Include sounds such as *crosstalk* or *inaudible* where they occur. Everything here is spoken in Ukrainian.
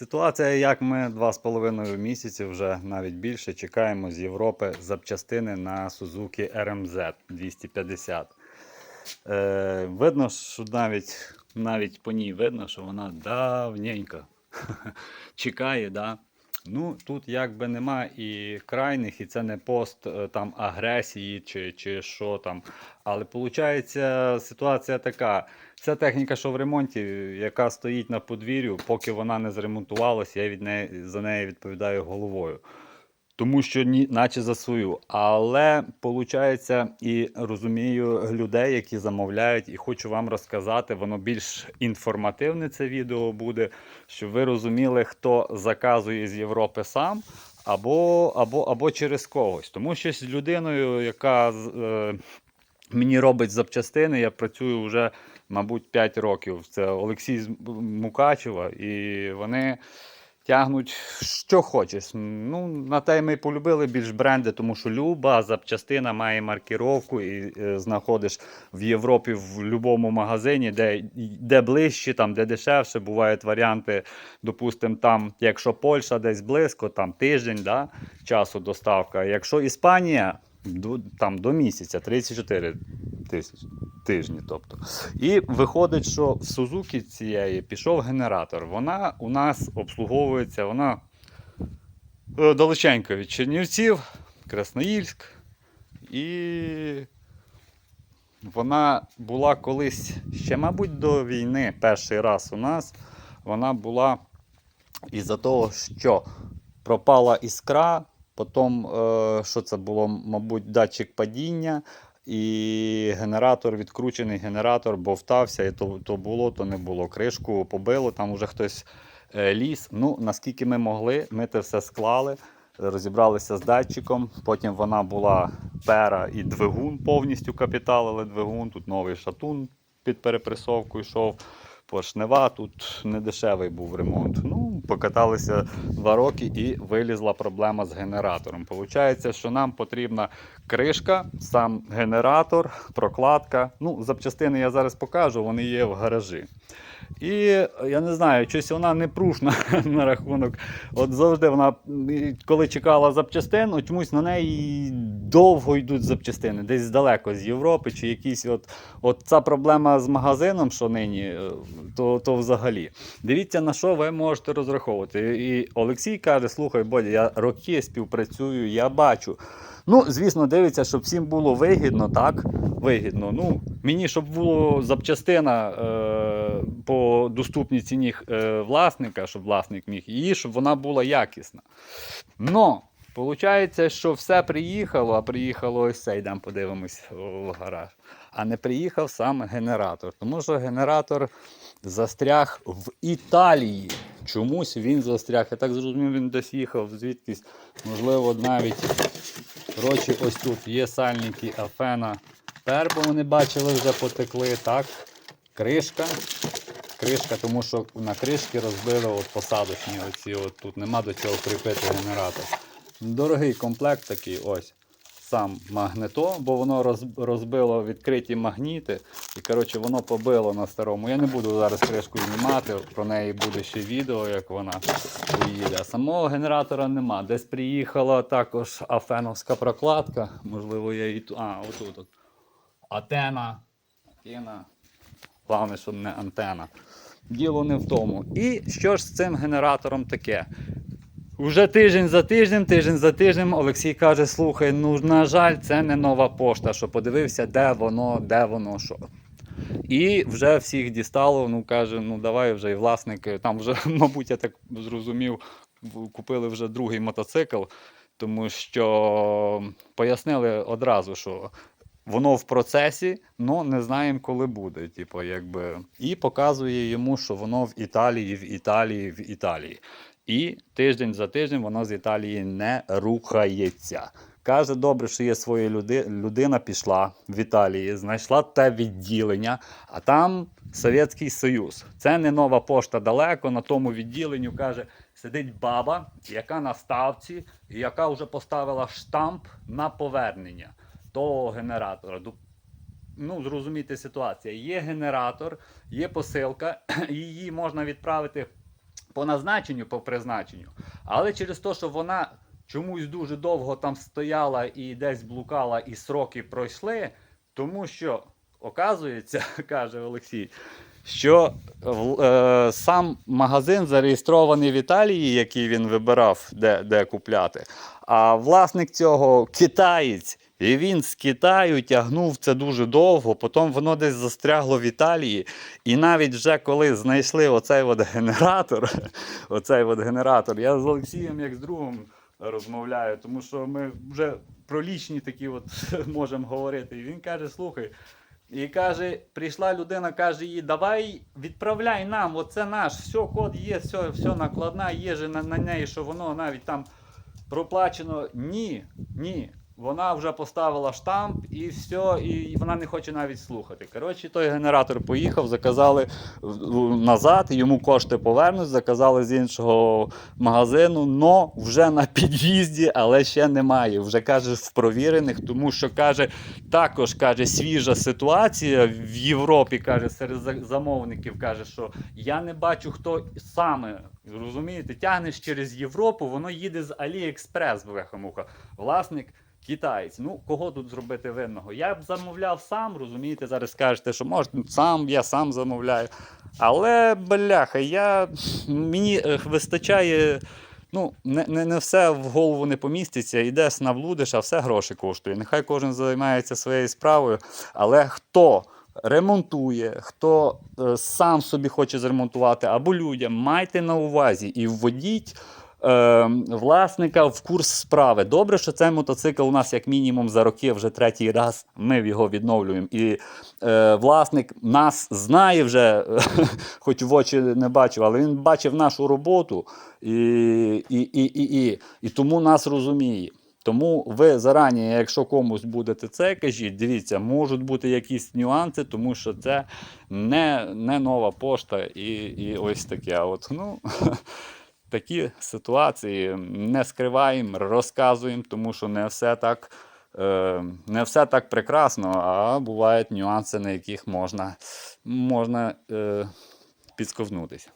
Ситуація, як ми два з половиною місяці, вже навіть більше чекаємо з Європи запчастини на Suzuki RMZ 250. Е, видно, що навіть, навіть по ній видно, що вона давненько *laughs* чекає. Да? Ну, тут якби нема і крайних, і це не пост е, там агресії чи, чи що там. Але виходить, ситуація така. Ця техніка, що в ремонті, яка стоїть на подвір'ю, поки вона не зремонтувалася, я від неї, за неї відповідаю головою. Тому що ні, наче за свою. Але виходить, і розумію людей, які замовляють, і хочу вам розказати, воно більш інформативне це відео буде, щоб ви розуміли, хто заказує з Європи сам, або, або, або через когось. Тому що з людиною, яка е, мені робить запчастини, я працюю вже, мабуть, 5 років. Це Олексій Мукачева, і вони тягнуть що хочеш. Ну, на те ми полюбили більш бренди, тому що люба запчастина має маркіровку і е, знаходиш в Європі в будь-якому магазині, де, де ближче, там, де дешевше. Бувають варіанти, допустимо, там, якщо Польща десь близько, там тиждень да, часу доставка. Якщо Іспанія, до, там до місяця 34 тисячі тижні. Тобто. І виходить, що в Сузуки цієї пішов генератор. Вона у нас обслуговується, вона е, далеченько від Чернівців, Красноїльськ. І вона була колись ще, мабуть, до війни перший раз у нас. Вона була із-за того, що пропала іскра, потім, е, що це було, мабуть, датчик падіння, і генератор, відкручений генератор, бовтався, і то, то було, то не було. Кришку побило, там вже хтось е, ліз. Ну, наскільки ми могли, ми це все склали, розібралися з датчиком. Потім вона була пера і двигун, повністю капіталили двигун. Тут новий шатун під перепресовку йшов. Поршнева, тут не дешевий був ремонт. Ну, покаталися два роки і вилізла проблема з генератором. Получається, що нам потрібна кришка, сам генератор, прокладка. Ну, запчастини я зараз покажу, вони є в гаражі. І я не знаю, щось вона не прушна *laughs* на рахунок. От завжди вона, коли чекала запчастину, чомусь на неї довго йдуть запчастини, десь здалеко з Європи, чи якісь от, от ця проблема з магазином, що нині, е, то, то взагалі. Дивіться, на що ви можете розраховувати. І Олексій каже: слухай, Бодя, я роки співпрацюю, я бачу. Ну, звісно, дивиться, щоб всім було вигідно, так? Вигідно. Ну, мені, щоб було запчастина е, по доступній ціні е, власника, щоб власник міг її, щоб вона була якісна. Но, виходить, що все приїхало, а приїхало ось це, йдемо подивимось в гараж. А не приїхав сам генератор. Тому що генератор застряг в Італії. Чомусь він застряг. Я так зрозумів, він десь їхав звідкись, можливо, навіть. Коротше, ось тут є сальники Афена. Пербо вони бачили, вже потекли. Так. Кришка. Кришка, тому що на кришки розбили от посадочні. Оці от тут нема до цього кріпити генератор. Дорогий комплект такий ось. Сам магнето, бо воно розбило відкриті магніти. І коротше, воно побило на старому. Я не буду зараз кришку знімати, про неї буде ще відео, як вона поїде. Самого генератора нема. Десь приїхала також афеновська прокладка. Можливо, я її. А, отут. От. Атена. Атена. Головне, щоб не антена. Діло не в тому. І що ж з цим генератором таке? Уже тиждень за тижнем, тиждень за тижнем Олексій каже: слухай, ну на жаль, це не нова пошта, що подивився, де воно, де воно, що. І вже всіх дістало, ну каже, ну давай вже і власники. Там вже, *laughs* мабуть, я так зрозумів, купили вже другий мотоцикл, тому що пояснили одразу, що воно в процесі, але не знаємо, коли буде. Типу, якби. І показує йому, що воно в Італії, в Італії, в Італії. І тиждень за тиждень воно з Італії не рухається. Каже, добре, що є своя люди... людина пішла в Італії, знайшла те відділення, а там Совєтський Союз. Це не нова пошта далеко. На тому відділенню каже, сидить баба, яка на ставці, і яка вже поставила штамп на повернення того генератора. Ну, зрозумійте ситуація. Є генератор, є посилка, *clears throat* її можна відправити по назначенню, по призначенню. Але через те, що вона чомусь дуже довго там стояла і десь блукала, і сроки пройшли, тому що, оказується, *laughs* каже Олексій, що е, сам магазин зареєстрований в Італії, який він вибирав, де, де купляти. А власник цього китаєць. І він з Китаю тягнув це дуже довго, потім воно десь застрягло в Італії. І навіть вже коли знайшли оцей от генератор, *laughs* оцей от генератор, я з Олексієм як з другом розмовляю, тому що ми вже про лічні такі от *laughs* можемо говорити. І він каже: слухай. І каже, прийшла людина, каже їй, давай відправляй нам, оце наш, все, код є, все, все накладна, є же на, на неї, що воно навіть там проплачено. Ні, ні. Вона вже поставила штамп і все, і вона не хоче навіть слухати. Коротше, той генератор поїхав, заказали назад, йому кошти повернуть, заказали з іншого магазину, но вже на під'їзді, але ще немає. Вже каже в провірених, тому що каже, також каже, свіжа ситуація в Європі, каже, серед замовників каже, що я не бачу, хто саме. Розумієте, тягнеш через Європу, воно їде з Аліекспрес, бляха-муха. Власник китаєць. Ну, кого тут зробити винного? Я б замовляв сам, розумієте, зараз скажете, що може, сам, я сам замовляю. Але, бляха, я, мені е, вистачає. Ну, не, не, не все в голову не поміститься, йдеш наблудиш, а все гроші коштує. Нехай кожен займається своєю справою. Але хто ремонтує, хто е, сам собі хоче зремонтувати, або людям, майте на увазі і вводіть е, власника в курс справи. Добре, що цей мотоцикл у нас як мінімум за роки вже третій раз ми його відновлюємо. І е, власник нас знає вже, *laughs* хоч в очі не бачив, але він бачив нашу роботу і, і, і, і, і, і тому нас розуміє. Тому ви зарані, якщо комусь будете це, кажіть, дивіться, можуть бути якісь нюанси, тому що це не, не нова пошта і, і ось таке. От, ну, *laughs* такі ситуації не скриваємо, розказуємо, тому що не все так. е, Не все так прекрасно, а бувають нюанси, на яких можна, можна е, підсковзнутися.